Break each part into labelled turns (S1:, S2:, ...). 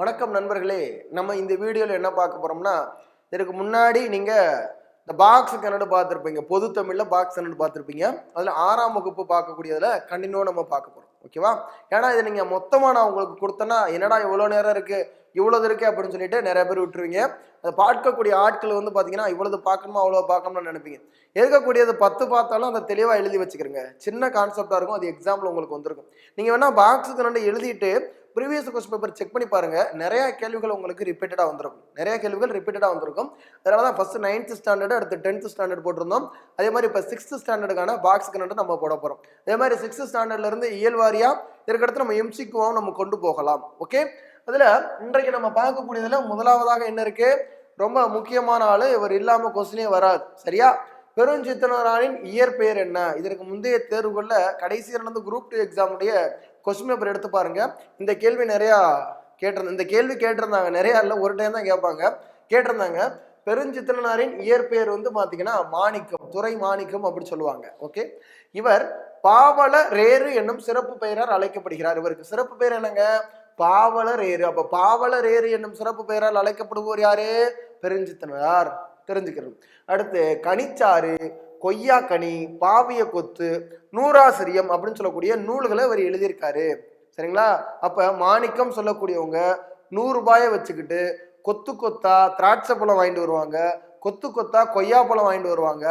S1: வணக்கம் நண்பர்களே நம்ம இந்த வீடியோவில் என்ன பார்க்க போறோம்னா இதுக்கு முன்னாடி நீங்கள் இந்த பாக்ஸ் கன்னடு பார்த்துருப்பீங்க. பொது தமிழில் பாக்ஸ் கன்னடு பார்த்துருப்பீங்க. அதில் ஆறாம் வகுப்பு பார்க்கக்கூடியதில் கண்டினியூ நம்ம பார்க்க போகிறோம் ஓகேவா ஏன்னா இதை நீங்கள் மொத்தமாக நான் உங்களுக்கு கொடுத்தேன்னா என்னடா இவ்வளோ நேரம் இருக்குது இவ்வளோது இருக்குது அப்படின்னு சொல்லிட்டு நிறைய பேர் விட்டுருவீங்க. அதை பார்க்கக்கூடிய ஆட்கள் வந்து பார்த்தீங்கன்னா இவ்வளவு பார்க்கணுமா அவ்வளோ பார்க்கணும்னு நினைப்பீங்க. இருக்கக்கூடியது பத்து பார்த்தாலும் அதை தெளிவாக எழுதி வச்சுக்கிறங்க. சின்ன கான்செப்டாக இருக்கும் அது எக்ஸாம்பிள் உங்களுக்கு வந்திருக்கும். நீங்கள் வேணால் பாக்ஸுக்கு ரெண்டு எழுதிட்டு ப்ரீவியஸ் கொஸ்டின் பேப்பர் செக் பண்ணி பாருங்க. நிறைய கேள்விகள் உங்களுக்கு ரிப்பீட்டடாக வந்திருக்கும். நிறைய கேள்விகள் ரிப்பீட்டடாக வந்திருக்கும். அதனால தான் ஃபஸ்ட்டு நைன்த் ஸ்டாண்டர்டு அடுத்து டென்த் ஸ்டாண்டர்ட் போட்டிருந்தோம். அதே மாதிரி இப்போ சிக்ஸ்த் ஸ்டாண்டர்டுக்கான பாக்ஸ் கரண்ட் நம்ம போட போகிறோம் அதே மாதிரி சிக்ஸ்த் ஸ்டாண்டர்ட்லேருந்து இயல்வாரியாக இருக்கிறது நம்ம எம்சிக்குவாவும் நம்ம கொண்டு போகலாம். ஓகே அதில் இன்றைக்கு நம்ம பார்க்கக்கூடியதில் முதலாவதாக என்ன இருக்குது ரொம்ப முக்கியமான ஆள் இவர் இல்லாமல் கொஸ்டினே வராது. சரியா? பெருஞ்சித்தனரானின் இயற்பெயர் என்ன? இதற்கு முந்தைய தேர்வுகளில் கடைசி நடந்த குரூப் டூ எக்ஸாமுடைய கொஸ்டின் பேப்பர் எடுத்து பாருங்க. இந்த கேள்வி நிறையா கேட்டிருந்த இந்த கேள்வி கேட்டிருந்தாங்க. நிறையா இல்லை ஒரு டைம் தான் கேட்பாங்க. கேட்டிருந்தாங்க. பெருஞ்சித்திரனாரின் இயற்பெயர் வந்து பார்த்தீங்கன்னா மாணிக்கம் துறை மாணிக்கம் அப்படின்னு சொல்லுவாங்க. ஓகே இவர் பாவல ரேரு என்னும் சிறப்பு பெயரால் அழைக்கப்படுகிறார். இவருக்கு சிறப்பு பெயர் என்னங்க? பாவல ரேரு அப்ப பாவல ரேரு என்னும் சிறப்பு பெயரால் அழைக்கப்படுவோர் யாரு? பெருஞ்சித்தனார் தெரிஞ்சுக்கிறோம். அடுத்து கனிச்சாறு. கொய்யாக்கனி பாவிய கொத்து நூறாசிரியம் அப்படின்னு சொல்லக்கூடிய நூல்களை அவர் எழுதியிருக்காரு. சரிங்களா? அப்ப மாணிக்கம் சொல்லக்கூடியவங்க நூறு ரூபாயை வச்சுக்கிட்டு கொத்து கொத்தா திராட்சை பழம் வாங்கிட்டு வருவாங்க கொத்து கொத்தா கொய்யா பழம் வாங்கிட்டு வருவாங்க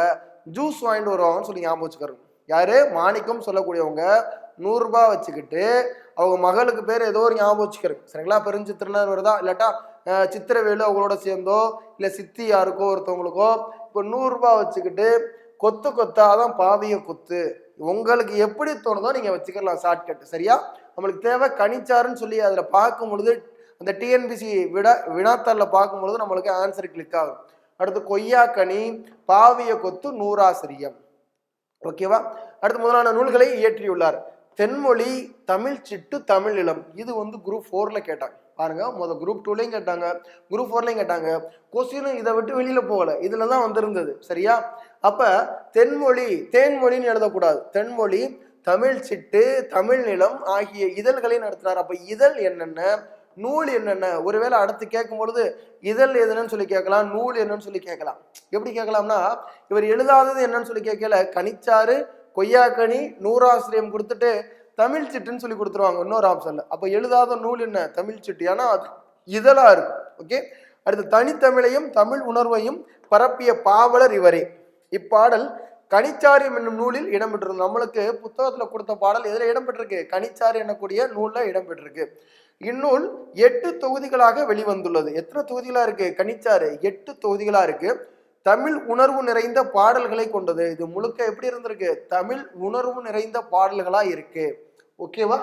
S1: ஜூஸ் வாங்கிட்டு வருவாங்கன்னு சொல்லி ஞாபகம் வச்சுக்கிறோம் யாரு? மாணிக்கம் சொல்லக்கூடியவங்க நூறுரூபா வச்சுக்கிட்டு அவங்க மகளுக்கு பேர் ஏதோ ஒரு ஞாபகம் வச்சுக்கிறது சரிங்களா? பெருஞ்சித்திரனர் வருதா இல்லாட்டா சித்திரவேலு அவங்களோட சேர்ந்தோ இல்லை சித்தி யாருக்கோ ஒருத்தவங்களுக்கோ இப்போ நூறுரூபா வச்சுக்கிட்டு கொத்து கொத்தாக தான் பாவிய கொத்து. உங்களுக்கு எப்படி தோணுதோ நீங்கள் வச்சுக்கலாம் ஷார்ட்கட் சரியா? நம்மளுக்கு தேவை கனிச்சாருன்னு சொல்லி அதில் பார்க்கும் பொழுது அந்த டிஎன்பிசி விட வினாத்தாளில் பார்க்கும் பொழுது நம்மளுக்கு ஆன்சர் கிளிக் ஆகும். அடுத்து கொய்யாக்கனி பாவிய கொத்து நூறாசிரியம். ஓகேவா அடுத்து முதலான நூல்களை இயற்றியுள்ளார். தென்மொழி தமிழ் சிட்டு தமிழ் இளம். இது வந்து குரூப் ஃபோரில் கேட்டாங்க. பாருங்க முதல் குரூப் டூலையும் கேட்டாங்க. குரூப் ஃபோர்லையும் கேட்டாங்க. கொஸ்டினும் இதை விட்டு வெளியில் போகல. இதில் தான் வந்திருந்தது. சரியா? அப்போ தென்மொழி தேன்மொழின்னு எழுதக்கூடாது. தென்மொழி தமிழ் சிட்டு தமிழ் நிலம் ஆகிய இதழ்களையும் நடத்தினார். அப்போ இதழ் என்னென்ன? நூல் என்னென்ன? ஒருவேளை அடுத்து கேட்கும் பொழுது இதழ் எதுன்னு சொல்லி கேட்கலாம் நூல் என்னன்னு சொல்லி கேட்கலாம். எப்படி கேட்கலாம்னா இவர் எழுதாதது என்னன்னு சொல்லி கேட்கல. கனிச்சாறு கொய்யாக்கனி நூறாசிரியம் கொடுத்துட்டு தமிழ் சிட்டுன்னு சொல்லி கொடுத்துருவாங்க. இன்னொரு ஆப்ஷன்ல அப்போ எழுதாத நூல் என்ன? தமிழ் சிட்டு. ஏன்னா அது இதழா இருக்கும். ஓகே அடுத்து தனித்தமிழையும் தமிழ் உணர்வையும் பரப்பிய பாவலர் இவரே. இப்பாடல் கனிச்சாரியம் என்னும் நூலில் இடம்பெற்றிருக்கு நம்மளுக்கு புத்தகத்துல கொடுத்த பாடல் எதில் இடம்பெற்றிருக்கு? கனிச்சாரி எனக்கூடிய நூல்ல இடம்பெற்றிருக்கு. இந்நூல் எட்டு தொகுதிகளாக வெளிவந்துள்ளது. எத்தனை தொகுதிகளா இருக்கு? கனிச்சாறு எட்டு தொகுதிகளா இருக்கு. தமிழ் உணர்வு நிறைந்த பாடல்களை கொண்டது. இது முழுக்க எப்படி இருந்திருக்கு? தமிழ் உணர்வு நிறைந்த பாடல்களா இருக்கு. ஓகேவா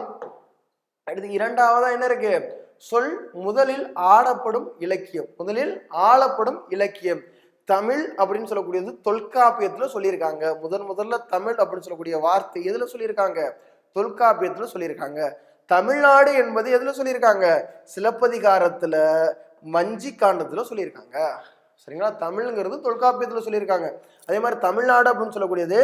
S1: அடுத்து இரண்டாவதா என்ன இருக்கு? சொல் முதலில் ஆடப்படும் இலக்கியம். முதலில் ஆளப்படும் இலக்கியம். தமிழ் அப்படின்னு சொல்லக்கூடியது தொல்காப்பியத்துல சொல்லியிருக்காங்க. முதன் முதல்ல தமிழ் அப்படின்னு சொல்லக்கூடிய வார்த்தை எதுல சொல்லியிருக்காங்க? தொல்காப்பியத்துல சொல்லியிருக்காங்க. தமிழ்நாடு என்பது எதுல சொல்லியிருக்காங்க? சிலப்பதிகாரத்துல மஞ்சி காண்டத்துல சொல்லியிருக்காங்க. சரிங்களா? தமிழ்ங்கிறது தொல்காப்பியத்துல சொல்லியிருக்காங்க. அதே மாதிரி தமிழ்நாடு அப்படின்னு சொல்லக்கூடியது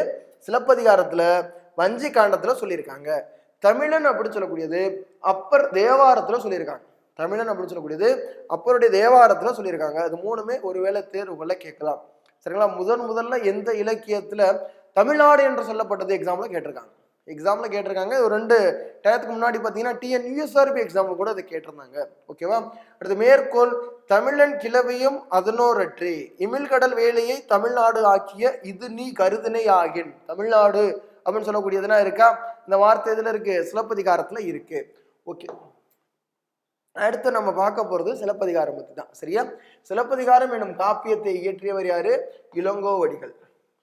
S1: சிலப்பதிகாரத்துல வஞ்சி காண்டத்துல சொல்லியிருக்காங்க. தமிழன் அப்படின்னு சொல்லக்கூடியது அப்பர் தேவாரத்துல சொல்லியிருக்காங்க. தமிழன் அப்படின்னு சொல்லக்கூடியது அப்பருடைய தேவாரத்தில் சொல்லியிருக்காங்க. அது மூணுமே ஒருவேளை தேர்வுகளில் கேட்கலாம். சரிங்களா? முதன் முதல்ல எந்த இலக்கியத்தில் தமிழ்நாடு என்று சொல்லப்பட்டது எக்ஸாமில் கேட்டிருக்காங்க. எக்ஸாமில் கேட்டிருக்காங்க. ஒரு ரெண்டு டயத்துக்கு முன்னாடி பார்த்தீங்கன்னா டிஎன் யூஎஸ்ஆர்பி கூட அதை கேட்டிருந்தாங்க. ஓகேவா அடுத்து மேற்கோள் தமிழன் கிளவியும் அதனோரற்றி. இமிழ்கடல் வேலையை தமிழ்நாடு ஆக்கிய இது நீ கருதினை ஆகின். தமிழ்நாடு அப்படின்னு சொல்லக்கூடியதுனா இருக்கா? இந்த வார்த்தை இதில் இருக்கு? சிலப்பதிகாரத்தில் இருக்கு. ஓகே அடுத்து நம்ம பார்க்க போறது சிலப்பதிகாரம் பத்தி தான் சரியா? சிலப்பதிகாரம் எனும் காப்பியத்தை இயற்றியவர் யாரு? இளங்கோவடிகள்.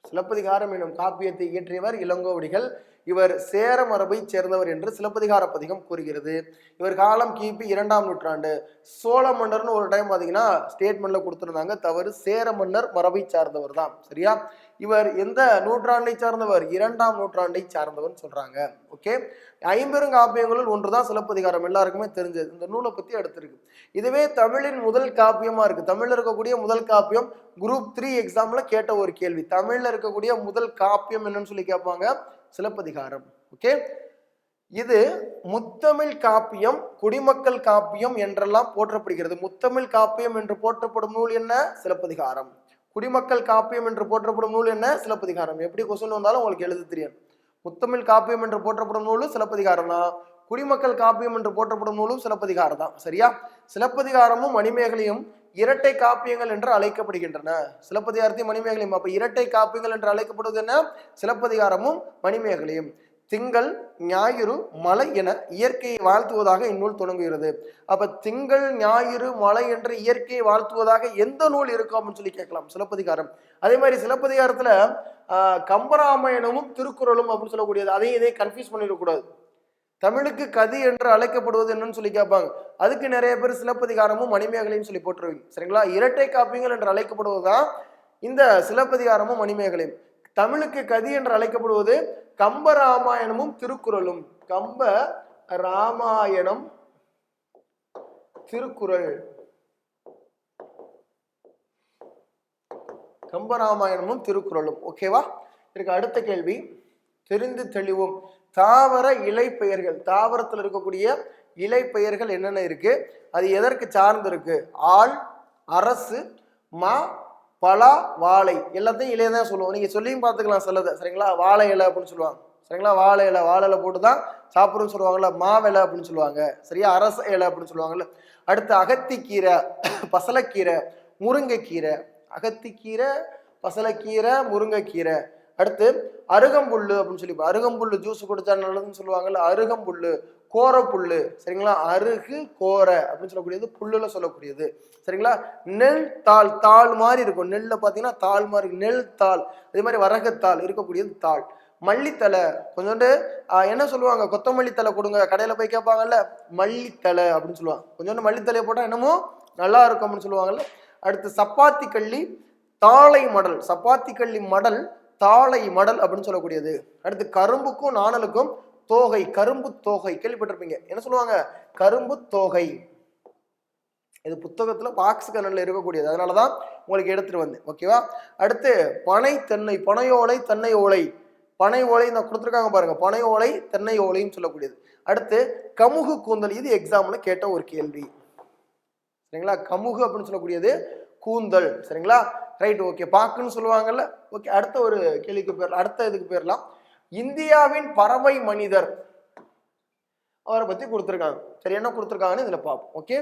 S1: சிலப்பதிகாரம் எனும் காப்பியத்தை இயற்றியவர் இளங்கோவடிகள். இவர் சேர மரபைச் சேர்ந்தவர் என்று சிலப்பதிகார பதிகம் கூறுகிறது. இவர் காலம் கிபி இரண்டாம் நூற்றாண்டு. சோழ மன்னர்னு ஒரு டைம் பார்த்தீங்கன்னா ஸ்டேட்மெண்ட்ல கொடுத்துருந்தாங்க. தவறு சேர மன்னர் மரபை சார்ந்தவர் தான். சரியா? இவர் எந்த நூற்றாண்டை சார்ந்தவர்? இரண்டாம் நூற்றாண்டை சார்ந்தவர்னு சொல்றாங்க. ஓகே ஐம்பெரும் காப்பியங்களுள் ஒன்றுதான் சிலப்பதிகாரம். எல்லாருக்குமே தெரிஞ்சது. இந்த நூலை பத்தி எடுத்திருக்கு இதுவே தமிழின் முதல் காப்பியமா இருக்கு. தமிழ்ல இருக்கக்கூடிய முதல் காப்பியம் குரூப் த்ரீ எக்ஸாம்ல கேட்ட ஒரு கேள்வி. தமிழ்ல இருக்கக்கூடிய முதல் காப்பியம் என்னன்னு சொல்லி கேட்பாங்க. சிலப்பதிகாரம். ஓகே இது முத்தமிழ் காப்பியம் குடிமக்கள் காப்பியம் என்றெல்லாம் போற்றப்படுகிறது. முத்தமிழ் காப்பியம் என்று போற்றப்படும் நூல் என்ன? சிலப்பதிகாரம். குடிமக்கள் காப்பியம் என்று போற்றப்படும் நூல் என்ன? சிலப்பதிகாரம். எப்படி கொஸ்டின் வந்தாலும் உங்களுக்கு எழுத தெரியும். முத்தமிழ் காப்பியம் என்று போற்றப்படும் நூலும் சிலப்பதிகாரம் தான். குடிமக்கள் காப்பியம் என்று போற்றப்படும் நூலும் சிலப்பதிகாரம் தான். சரியா? சிலப்பதிகாரமும் மணிமேகலையும் இரட்டை காப்பியங்கள் என்று அழைக்கப்படுகின்றன. சிலப்பதிகாரத்தையும் மணிமேகலையும். அப்ப இரட்டை காப்பியங்கள் என்று அழைக்கப்படுவது என்ன? சிலப்பதிகாரமும் மணிமேகலையும். திங்கள் ஞாயிறு மலை என இயற்கையை வாழ்த்துவதாக இந்நூல் தொடங்குகிறது. அப்ப திங்கள் ஞாயிறு மலை என்று இயற்கையை வாழ்த்துவதாக எந்த நூல் இருக்கும் அப்படின்னு சொல்லி கேட்கலாம். சிலப்பதிகாரம். அதே மாதிரி சிலப்பதிகாரத்துல கம்பராமாயணமும் திருக்குறளும் அப்படின்னு சொல்லக்கூடியது. அதையும் இதையும் கன்ஃபியூஸ் பண்ணிடக்கூடாது. தமிழுக்கு கதி என்று அழைக்கப்படுவது என்னன்னு சொல்லி கேட்பாங்க. அதுக்கு நிறைய பேர் சிலப்பதிகாரமும் மணிமேகலையும் சொல்லி போட்டுருவீங்க. சரிங்களா? இரட்டை காப்பியங்கள் என்று அழைக்கப்படுவதுதான் இந்த சிலப்பதிகாரமும் மணிமேகலையும். தமிழுக்கு கதி என்று அழைக்கப்படுவது கம்ப ராமாயணமும் திருக்குறளும். கம்ப ராமாயணம் திருக்குறள். கம்பராமாயணமும் திருக்குறளும். ஓகேவா இதுக்கு அடுத்த கேள்வி. தெரிந்து தெளிவும். தாவர இலை பெயர்கள் தாவரத்தில் இருக்கக்கூடிய இலை பெயர்கள் என்னென்ன இருக்கு? அது எதற்கு சார்ந்து இருக்கு? ஆள் அரசு மா பலா வாழை. எல்லாத்தையும் இலையை தான் சொல்லுவோம். நீங்கள் சொல்லியும் பார்த்துக்கலாம் சிலதை. சரிங்களா? வாழை இலை அப்படின்னு சொல்லுவாங்க. சரிங்களா? வாழை இலை வாழை இலை போட்டு தான் சாப்பிடுன்னு சொல்லுவாங்கல்ல மாவிலை அப்படின்னு சொல்லுவாங்க. சரியா? அரச இலை அப்படின்னு சொல்லுவாங்கல்ல. அடுத்து அகத்திக்கீரை பசலைக்கீரை முருங்கைக்கீரை. அகத்திக்கீரை பசலைக்கீரை முருங்கைக்கீரை. அடுத்து அருகம்புல்லு அப்படின்னு சொல்லி அருகம்புல்லு ஜூஸ் குடிச்சா நல்லதுன்னு சொல்லுவாங்கல்ல அருகம்புல்லு. கோர புல்லு சரிங்களா? அருகு கோரை அப்படின்னு சொல்லக்கூடியது புல்லுல சொல்லக்கூடியது. சரிங்களா? நெல் தாள் தாள் மாதிரி இருக்கும். நெல்ல பார்த்தீங்கன்னா தாள் மாதிரி நெல் தாள். அதே மாதிரி வரகத்தாள் இருக்கக்கூடியது தாள். மல்லித்தலை கொஞ்சோண்டு என்ன சொல்லுவாங்க? கொத்தமல்லி தலை கொடுங்க. கடையில போய் கேட்பாங்கல்ல மல்லித்தலை அப்படின்னு சொல்லுவாங்க. கொஞ்சோண்டு மல்லித்தலையை போட்டா என்னமோ நல்லா இருக்கும் அப்படின்னு சொல்லுவாங்கல்ல. அடுத்து சப்பாத்தி கள்ளி தாளை மடல். சப்பாத்தி கள்ளி மடல் தாளை மடல் அப்படின்னு சொல்லக்கூடியது. அடுத்து கரும்புக்கும் நாணலுக்கும் தோகை கரும்பு தோகை கேள்விப்பட்டிருப்பீங்க. என்ன சொல்லுவாங்க? கரும்பு தோகை. இது புத்தகத்துல பாக்ஸ் கண்ணல்ல இருக்கக்கூடியது. அதனாலதான் உங்களுக்கு எடுத்துட்டு வந்தேன். ஓகேவா அடுத்து பனை தென்னை பனையோலை தென்னை ஓலை. பனை ஓலை நான் கொடுத்துருக்காங்க பாருங்க. பனை ஓலை தென்னை ஓலைன்னு சொல்லக்கூடியது. அடுத்து கமுகு கூந்தல். இது எக்ஸாம்ல கேட்ட ஒரு கேள்வி. சரிங்களா? கமுகு அப்படின்னு சொல்லக்கூடியது கூந்தல். சரிங்களா? ரைட் ஓகே பாக்குன்னு சொல்லுவாங்கல்ல. ஓகே அடுத்த ஒரு கேள்விக்கு போயிடலாம் அடுத்த இதுக்கு போயிடலாம் இந்தியாவின் பறவை மனிதர். அவரை பத்தி கொடுத்துருக்காங்க. சரி என்ன கொடுத்துருக்காங்கன்னு இதுல பார்ப்போம். ஓகே?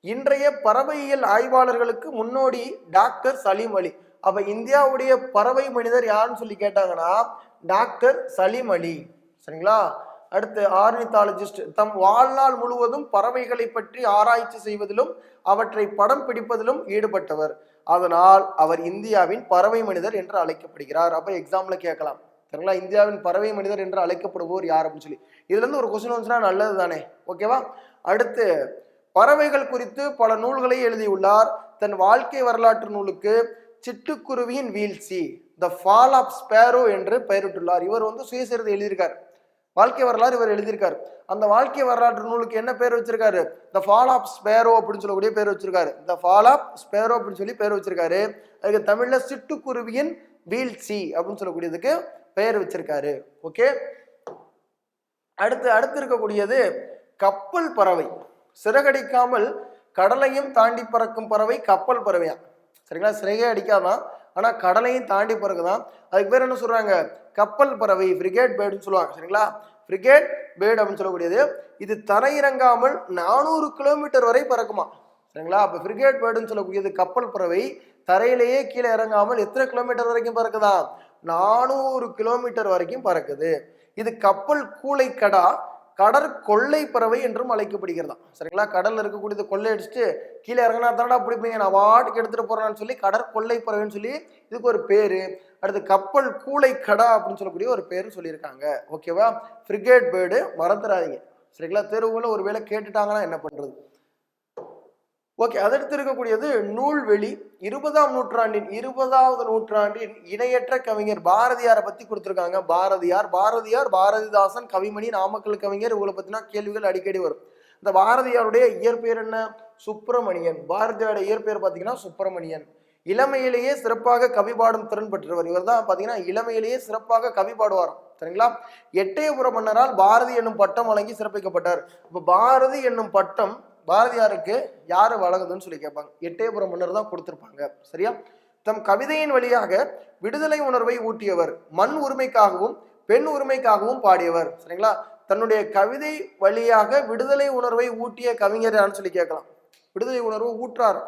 S1: இன்றைய பறவையியல் ஆய்வாளர்களுக்கு முன்னோடி டாக்டர் சலீம் அலி. அப்ப இந்தியாவுடைய பறவை மனிதர் யாருன்னு சொல்லி கேட்டாங்கன்னா டாக்டர் சலீம் அலி. சரிங்களா? அடுத்து ஆர்னித்தாலஜிஸ்ட் தம் வாழ்நாள் முழுவதும் பறவைகளை பற்றி ஆராய்ச்சி செய்வதிலும் அவற்றை படம் பிடிப்பதிலும் ஈடுபட்டவர். அதனால் அவர் இந்தியாவின் பறவை மனிதர் என்று அழைக்கப்படுகிறார். அப்ப எக்ஸாம்ல கேட்கலாம். சரிங்களா இந்தியாவின் பறவை மனிதர் என்று அழைக்கப்படுவோர் யார் அப்படின்னு சொல்லி. இதுல இருந்து ஒரு கொஸ்டின் வந்துச்சுன்னா நல்லது தானே ஓகேவா அடுத்து பறவைகள் குறித்து பல நூல்களை எழுதியுள்ளார். தன் வாழ்க்கை வரலாற்று நூலுக்கு சிட்டுக்குருவியின் வீழ்ச்சி த ஃபால் ஆஃப் ஸ்பேரோ என்று பெயரிட்டுள்ளார். இவர் வந்து சுயசரிதை எழுதியிருக்கார். வாழ்க்கை வரலாறு இவர் எழுதியிருக்கார். அந்த வாழ்க்கை வரலாற்று நூலுக்கு என்ன பேர் வச்சிருக்காரு? த ஃபால் ஆஃப் ஸ்பேரோ அப்படின்னு சொல்லக்கூடிய பேர் வச்சிருக்காரு. த ஃபால் ஆஃப் ஸ்பேரோ அப்படின்னு சொல்லி பேர் வச்சிருக்காரு. அதுக்கு தமிழ்ல சிட்டுக்குருவியின் வீழ்ச்சி அப்படின்னு சொல்லக்கூடியதுக்கு பெயர் வச்சிருக்காரு. ஓகே அடுத்து அடுத்து இருக்கக்கூடியது கப்பல் பறவை. சிறகடிக்காமல் கடலையும் தாண்டி பறக்கும் பறவை கப்பல் பறவையா? சரிங்களா? சிறகே அடிக்காதான் ஆனா கடலையும் தாண்டி பறக்குதான். அதுக்கு பேர் என்ன சொல்றாங்க? கப்பல் பறவை ஃப்ரிகேட் பேர்டுன்னு சொல்லுவாங்க. சரிங்களா? ஃப்ரிகேட் பேர்டு அப்படின்னு சொல்லக்கூடியது. இது தரையிறங்காமல் நானூறு கிலோமீட்டர் வரை பறக்குமா? சரிங்களா? அப்ப ஃப்ரிகேட் பேர்டுன்னு சொல்லக்கூடியது கப்பல் பறவை தரையிலேயே கீழே இறங்காமல் எத்தனை கிலோமீட்டர் வரைக்கும் பறக்குதா? நானூறு கிலோமீட்டர் வரைக்கும் பறக்குது. இது கப்பல் கூளைக்கடா கடற்கொள்ளை பறவை என்றும் அழைக்கப்படுகிறதா. சரிங்களா? கடல்ல இருக்கக்கூடியது கொள்ளை அடிச்சுட்டு கீழே இறங்கினா தானடா பிடிப்பீங்க? நான் வாட்டுக்கு எடுத்துட்டு போறேன்னு சொல்லி கடற்கொள்ளை பறவைன்னு சொல்லி இதுக்கு ஒரு பேரு. அடுத்து கப்பல் கூளை கடா அப்படின்னு சொல்லக்கூடிய ஒரு பேரு சொல்லியிருக்காங்க. ஓகேவா? ஃப்ரிகேட் பேர்டு மறந்துடாதீங்க. சரிங்களா? தேர்வுகளை ஒருவேளை கேட்டுட்டாங்கன்னா என்ன பண்றது? ஓகே அதடுத்து இருக்கக்கூடியது நூல்வெளி. இருபதாம் நூற்றாண்டின் இருபதாவது நூற்றாண்டின் இணையற்ற கவிஞர் பாரதியாரை பத்தி கொடுத்துருக்காங்க. பாரதியார் பாரதியார் பாரதிதாசன் கவிமணி நாமக்கல் கவிஞர் இவங்களை பத்தினா கேள்விகள் அடிக்கடி வரும். இந்த பாரதியாருடைய இயற்பெயர் என்ன? சுப்பிரமணியன். பாரதியாருடைய இயற்பெயர் பார்த்தீங்கன்னா சுப்பிரமணியன். இளமையிலேயே சிறப்பாக கவி பாடும் திறன் பெற்றவர். இவர் தான் பார்த்தீங்கன்னா இளமையிலேயே சிறப்பாக கவி பாடுவாராம். சரிங்களா? எட்டயபுர மன்னரால் பாரதி என்னும் பட்டம் வழங்கி சிறப்பிக்கப்பட்டார். இப்போ பாரதி என்னும் பட்டம் பாரதியாருக்கு யாரு வழங்குதுன்னு சொல்லி கேட்பாங்க. எட்டயபுரம் மன்னர் தான் கொடுத்துருப்பாங்க. சரியா? தம் கவிதையின் வழியாக விடுதலை உணர்வை ஊட்டியவர் மண் உரிமைக்காகவும் பெண் உரிமைக்காகவும் பாடியவர். சரிங்களா? தன்னுடைய கவிதை வழியாக விடுதலை உணர்வை ஊட்டிய கவிஞர் யாருன்னு சொல்லி கேட்கலாம். விடுதலை உணர்வு ஊற்றார்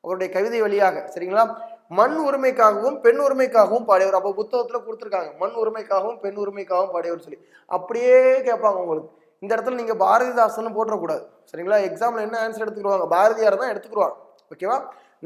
S1: அவருடைய கவிதை வழியாக. சரிங்களா? மண் உரிமைக்காகவும் பெண் உரிமைக்காகவும் பாடியவர். அப்போ புத்தகத்துல கொடுத்துருக்காங்க. மண் உரிமைக்காகவும் பெண் உரிமைக்காகவும் பாடியவர் சொல்லி. அப்படியே கேட்பாங்க உங்களுக்கு. இந்த இடத்துல நீங்கள் பாரதிதாசன் போட்டுறக்கூடாது. சரிங்களா? எக்ஸாம்பிள் என்ன ஆன்சர் எடுத்துக்கிடுவாங்க? பாரதியார் தான் எடுத்துக்கிடுவாங்க. ஓகேவா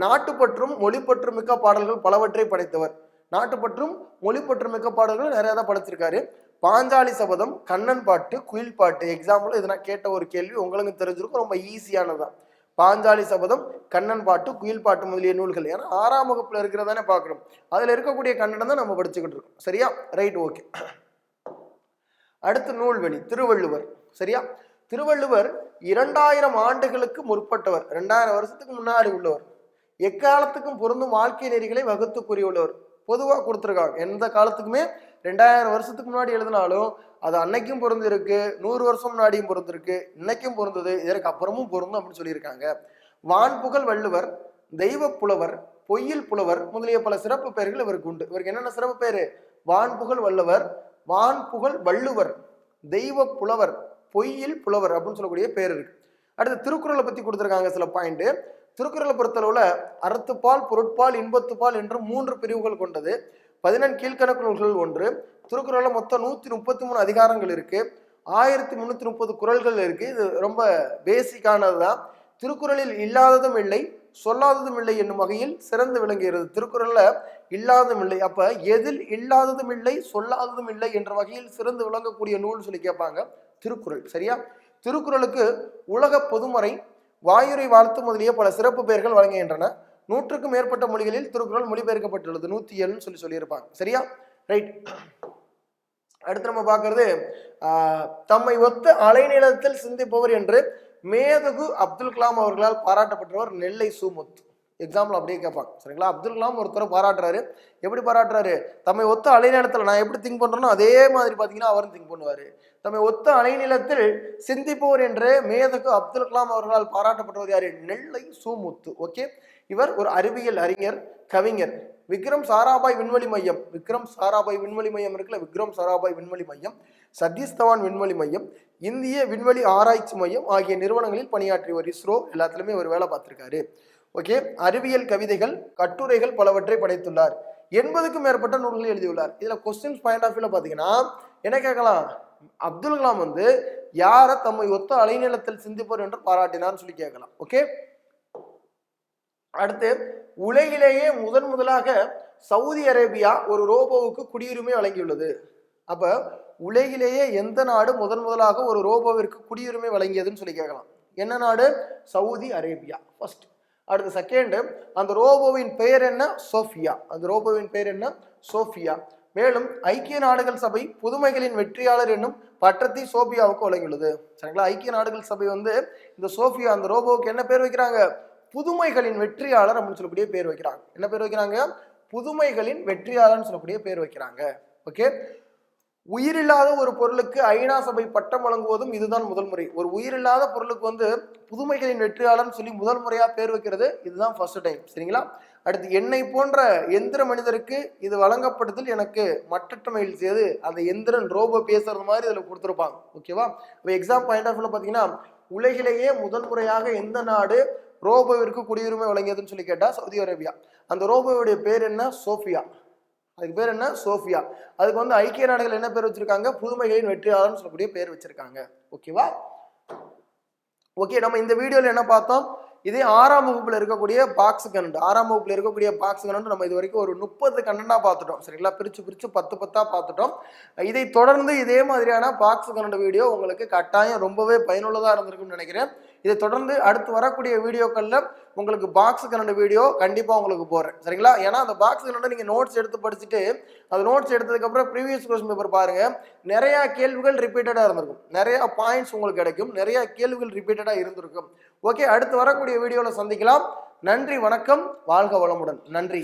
S1: நாட்டுப்பற்றும் மொழிப்பற்றும் மிக்க பாடல்கள் பலவற்றை படைத்தவர். நாட்டுப்பற்றும் மொழிப்பற்றும் மிக்க பாடல்கள் நிறையா தான் படைச்சிருக்காரு பாஞ்சாலி சபதம் கண்ணன் பாட்டு குயில் பாட்டு எக்ஸாம்பிள் இது நான் கேட்ட ஒரு கேள்வி உங்களுக்கு தெரிஞ்சிருக்கும். ரொம்ப ஈஸியானதுதான் பாஞ்சாலி சபதம் கண்ணன் பாட்டு குயில் பாட்டு முதலிய நூல்கள். ஏன்னா ஆறாம் வகுப்புல இருக்கிறதானே பார்க்குறோம் அதுல இருக்கக்கூடிய கன்னடம் தான் நம்ம படிச்சுக்கிட்டு இருக்கோம். சரியா? ரைட் ஓகே அடுத்து நூல்வெளி திருவள்ளுவர். சரியா? திருவள்ளுவர் இரண்டாயிரம் ஆண்டுகளுக்கு முற்பட்டவர். ரெண்டாயிரம் வருஷத்துக்கு முன்னாடி உள்ளவர். எக்காலத்துக்கும் பொருந்தும் வாழ்க்கை நெறிகளை வகுத்து கூறியுள்ளவர். பொதுவாக கொடுத்துருக்காங்க. எந்த காலத்துக்குமே ரெண்டாயிரம் வருஷத்துக்கு முன்னாடி எழுதினாலும் அது அன்னைக்கும் பொருந்திருக்கு நூறு வருஷம் முன்னாடியும் பொருந்திருக்கு இன்னைக்கும் பொருந்தது இதற்கு அப்புறமும் பொருந்தும் அப்படின்னு சொல்லியிருக்காங்க. வான்புகழ் வள்ளுவர் தெய்வ புலவர் பொய்யில் புலவர் முதலிய பல சிறப்பு பெயர்கள் இவருக்கு உண்டு. இவருக்கு என்னென்ன சிறப்பு பேரு? வான்புகழ் வள்ளுவர் வான்புகழ் வள்ளுவர் தெய்வ புலவர் பொய்யில் புலவர் அப்படின்னு சொல்லக்கூடிய பேர் இருக்கு. அடுத்து திருக்குறளை பத்தி கொடுத்துருக்காங்க சில பாயிண்ட் திருக்குறளை பொறுத்தளவுல அறத்துப்பால் பொருட்பால் இன்பத்துப்பால் என்று மூன்று பிரிவுகள் கொண்டது. பதினெண் கீழ்கணக்கு நூல்கள் ஒன்று. திருக்குறளில் மொத்தம் நூத்தி முப்பத்தி மூணு அதிகாரங்கள் இருக்கு. ஆயிரத்தி முந்நூற்றி முப்பது குறள்கள் இருக்குது இது ரொம்ப பேசிக்கானது தான் திருக்குறளில் இல்லாததும் இல்லை சொல்லாததும் இல்லை என்னும் வகையில் சிறந்து விளங்குகிறது. திருக்குறளில் இல்லாததும் இல்லை. அப்போ எதில் இல்லாததும் இல்லை சொல்லாததும் இல்லை என்ற வகையில் சிறந்து விளங்கக்கூடிய நூல் சொல்லி கேட்பாங்க. திருக்குறள். சரியா? திருக்குறளுக்கு உலக பொதுமறை வாயுரை வாழ்த்து முதலிய பல சிறப்பு பெயர்கள் வழங்குகின்றன. நூற்றுக்கும் மேற்பட்ட மொழிகளில் திருக்குறள் மொழிபெயர்க்கப்பட்டுள்ளது. நூத்தி ஏழுன்னு சொல்லி சொல்லியிருப்பாங்க. சரியா? ரைட் அடுத்து நம்ம பார்க்கறது தம்மை ஒத்த அலைநிலத்தில் சிந்திப்பவர் என்று மேதகு அப்துல் கலாம் அவர்களால் பாராட்டப்பட்டவர் நெல்லை சுமுத்து எக்ஸாம்பிள் அப்படியே கேட்பாங்க சரிங்களா? அப்துல் கலாம் ஒருத்தரை பாராட்டுறாரு. எப்படி பாராட்டுறாரு? தம்மை ஒத்த அலைநிலத்தில் நான் எப்படி திங்க் பண்ணுறேனோ அதே மாதிரி பார்த்தீங்கன்னா அவரும் திங்க் பண்ணுவார். தம்மை ஒத்த அலைநிலத்தில் சிந்திப்பவர் என்று மேதகு அப்துல் கலாம் அவர்களால் பாராட்டப்பட்டவர் யார்? நெல்லை சூமுத்து. ஓகே இவர் ஒரு அறிவியல் அறிஞர் கவிஞர். விக்ரம் சாராபாய் விண்வெளி மையம். விக்ரம் சாராபாய் விண்வெளி மையம் இருக்குல்ல? விக்ரம் சாராபாய் விண்வெளி மையம். சதீஷ் தவான் விண்வெளி மையம். இந்திய விண்வெளி ஆராய்ச்சி மையம் ஆகிய நிறுவனங்களில் பணியாற்றியவர் இஸ்ரோ. எல்லாத்துலேயுமே ஒரு வேலை பார்த்துருக்காரு. ஓகே? அறிவியல் கவிதைகள் கட்டுரைகள் பலவற்றை படைத்துள்ளார். எண்பதுக்கும் மேற்பட்ட நூல்கள் எழுதியுள்ளார். இதில் கொஸ்டின்ஸ் பாயிண்ட் ஆஃப் வியூவில் பார்த்தீங்கன்னா என்ன கேட்கலாம்? அப்துல் கலாம் வந்து யாரை தம்மை ஒத்த அலைநிலத்தில் சிந்திப்போர் என்று பாராட்டினார்னு சொல்லி கேட்கலாம். ஓகே? அடுத்து உலகிலேயே முதன் முதலாக சவுதி அரேபியா ஒரு ரோபோவுக்கு குடியுரிமை வழங்கியுள்ளது. அப்போ உலகிலேயே எந்த நாடு முதன் முதலாக ஒரு ரோபோவிற்கு குடியுரிமை வழங்கியதுன்னு சொல்லி கேட்கலாம். என்ன நாடு? Saudi Arabia. ஃபர்ஸ்ட் அடுத்து செகண்டு அந்த ரோபோவின் பெயர் என்ன? சோஃபியா. அந்த ரோபோவின் பெயர் என்ன? சோஃபியா. மேலும் ஐக்கிய நாடுகள் சபை புதுமைகளின் வெற்றியாளர் என்னும் பட்டத்தை சோஃபியாவுக்கு வழங்கியுள்ளது. சரிங்களா? ஐக்கிய நாடுகள் சபை வந்து இந்த சோஃபியா அந்த ரோபோவுக்கு என்ன பேர் வைக்கிறாங்க? புதுமைகளின் வெற்றியாளர் அப்படின்னு சொல்லக்கூடிய பேர் வைக்கிறாங்க. என்ன பேர் வைக்கிறாங்க? புதுமைகளின் வெற்றியாளர்னு சொல்லக்கூடிய பேர் வைக்கிறாங்க. ஓகே உயிரில்லாத ஒரு பொருளுக்கு ஐநா சபை பட்டம் வழங்குவதும் இதுதான் முதல் முறை. ஒரு உயிரில்லாத பொருளுக்கு வந்து புதுமைகளின் வெற்றியாளர்னு சொல்லி முதல் முறையாக பேர் வைக்கிறது இதுதான் ஃபர்ஸ்ட் டைம் சரிங்களா? அடுத்து என்னை போன்ற எந்திர மனிதருக்கு இது வழங்கப்படுதல் எனக்கு மற்றற்ற மகிழ்ச்சி அது அந்த எந்திரன் ரோபோ பேசுறது மாதிரி இதில் கொடுத்துருப்பாங்க. ஓகேவா? இப்போ எக்ஸாம் பாயிண்ட் ஆஃப் பார்த்தீங்கன்னா உலகிலேயே முதல் முறையாக எந்த நாடு ரோபோவிற்கு குடியுரிமை வழங்கியதுன்னு சொல்லி கேட்டால் சவுதி அரேபியா. அந்த ரோபோவுடைய பேர் என்ன? சோஃபியா. அதுக்கு பேர் என்ன? சோஃபியா. அதுக்கு வந்து ஐக்கிய நாடுகள் என்ன பேர் வச்சிருக்காங்க? புதுமைகளின் வெற்றியாளர்னு சொல்லக்கூடிய பேர் வச்சிருக்காங்க. ஓகேவா? ஓகே நம்ம இந்த வீடியோல என்ன பார்த்தோம்? இதே ஆறாம் வகுப்புல இருக்கக்கூடிய பாக்ஸ் கண்டென்ட் ஆறாம் வகுப்புல இருக்கக்கூடிய பாக்ஸ் கண்டென்ட் நம்ம இது வரைக்கும் ஒரு முப்பது கண்டென்ட்டா பார்த்துட்டோம். சரிங்களா? பிரிச்சு பிரிச்சு பத்து பத்தா பார்த்துட்டோம். இதை தொடர்ந்து இதே மாதிரியான பாக்ஸ் கண்டென்ட் வீடியோ உங்களுக்கு கட்டாயம் ரொம்பவே பயனுள்ளதா இருந்திருக்கும்னு நினைக்கிறேன். இதை தொடர்ந்து அடுத்து வரக்கூடிய வீடியோக்களில் உங்களுக்கு பாக்ஸ் ரெண்டு வீடியோ கண்டிப்பாக உங்களுக்கு போடுறேன் சரிங்களா? ஏன்னா அந்த பாக்ஸ் கரண்ட் நீங்கள் நோட்ஸ் எடுத்து படிச்சுட்டு அந்த நோட்ஸ் எடுத்ததுக்கப்புறம் ப்ரீவியஸ் கொஸ்டின் பேப்பர் பாருங்கள் நிறையா கேள்விகள் ரிப்பீட்டடாக இருந்திருக்கும். நிறையா பாயிண்ட்ஸ் உங்களுக்கு கிடைக்கும். நிறையா கேள்விகள் ரிப்பீட்டடாக இருந்திருக்கும். ஓகே அடுத்து வரக்கூடிய வீடியோவில் சந்திக்கலாம். நன்றி வணக்கம். வாழ்க வளமுடன். நன்றி.